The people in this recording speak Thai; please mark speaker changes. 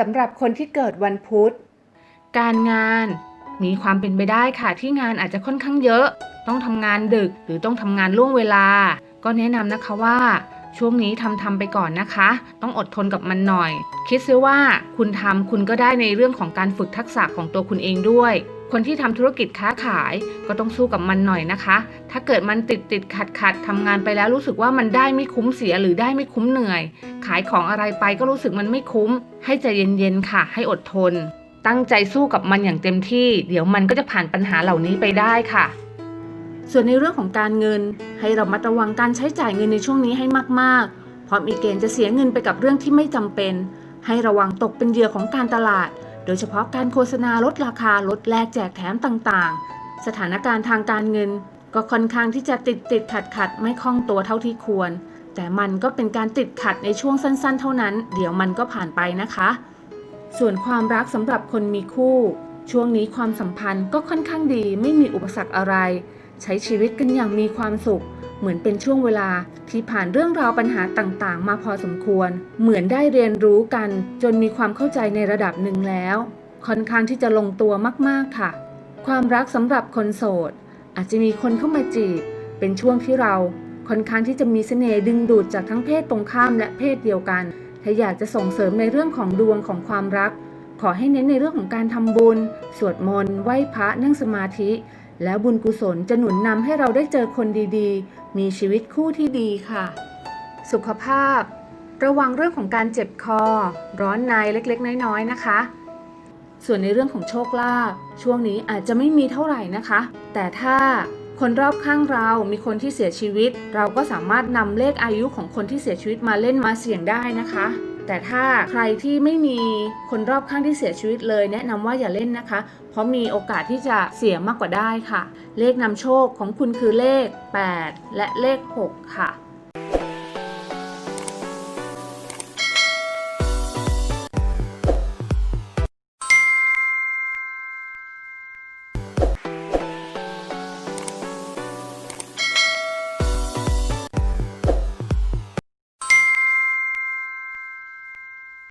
Speaker 1: สำหรับคนที่เกิดวันพุธ
Speaker 2: การงานมีความเป็นไปได้ค่ะที่งานอาจจะค่อนข้างเยอะ ต้องทำงานดึกหรือต้องทำงานล่วงเวลา ก็แนะนำนะคะว่า ช่วงนี้ทำทำไปก่อนนะคะ ต้องอดทนกับมันหน่อย คิดซิว่าคุณทำคุณก็ได้ในเรื่องของการฝึกทักษะของตัวคุณเองด้วย คนที่ทำธุรกิจค้าขายก็ต้องสู้กับมันหน่อยนะคะ ถ้าเกิดมันติดติดขัดขัดทำงานไปแล้วรู้สึกว่ามันได้ไม่คุ้มเสียหรือได้ไม่คุ้มเหนื่อยขายของอะไรไปก็รู้สึกมันไม่คุ้ม ให้ใจเย็นๆค่ะ ให้อดทน ตั้งใจสู้กับมันอย่างเต็มที่ เดี๋ยวมันก็จะผ่านปัญหาเหล่านี้ไปได้ค่ะ ส่วนในเรื่องของการเงิน ให้เรามัดระวังการใช้จ่ายเงินในช่วงนี้ให้มากๆ เพราะมีเกณฑ์จะเสียเงินไปกับเรื่องที่ไม่จำเป็น ให้ระวังตกเป็นเหยื่อของการตลาด โดยเฉพาะการโฆษณาลดราคาลดแลกแจกแถมต่างๆ สถานการณ์ทางการเงิน ก็ค่อนข้างที่จะติดติดขัดขัดไม่คล่องตัวเท่าที่ควร แต่มันก็เป็นการติดขัดในช่วงสั้นๆ เท่านั้น เดี๋ยวมันก็ผ่านไปนะคะ ส่วนความรักสำหรับคนมีคู่ ช่วงนี้ความสัมพันธ์ก็ค่อนข้างดีไม่มีอุปสรรคอะไร ใช้ชีวิตกันอย่างมีความสุข เหมือนเป็นช่วงเวลาที่ผ่านเรื่องราวปัญหาต่างๆ มาพอสมควร เหมือนได้เรียนรู้กัน จนมีความเข้าใจในระดับหนึ่งแล้ว ค่อนข้างที่จะลงตัวมากๆค่ะ ความรักสำหรับคนโสด อาจจะมีคนเข้ามาจีบ เป็นช่วงที่เรา ค่อนข้างที่จะมีเสน่ห์ดึงดูดจากทั้งเพศตรงข้ามและเพศเดียวกัน ถ้าอยากจะส่งเสริมในเรื่องของดวงของความรัก ขอให้เน้นในเรื่องของการทำบุญ สวดมนต์ไหว้พระนั่งสมาธิ แล้วบุญกุศลจะหนุนนำให้เราได้เจอคนดีๆ มีชีวิตคู่ที่ดีค่ะ สุขภาพ ระวังเรื่องของการเจ็บคอ ร้อนในเล็กๆ น้อยๆนะคะส่วนในเรื่องของโชคลาภช่วงนี้อาจจะไม่มีเท่าไหร่นะคะ แต่ถ้า คนรอบข้างเรามีคนที่เสียชีวิต เราก็สามารถนำเลขอายุของคนที่เสียชีวิตมาเล่นมาเสี่ยงได้นะคะแต่ถ้าใครที่ไม่มีคนรอบข้างที่เสียชีวิตเลย แนะนำว่าอย่าเล่นนะคะ เพราะมีโอกาสที่จะเสียมากกว่าได้ค่ะ เลขนำโชคของคุณคือเลข 8 และเลข 6 ค่ะ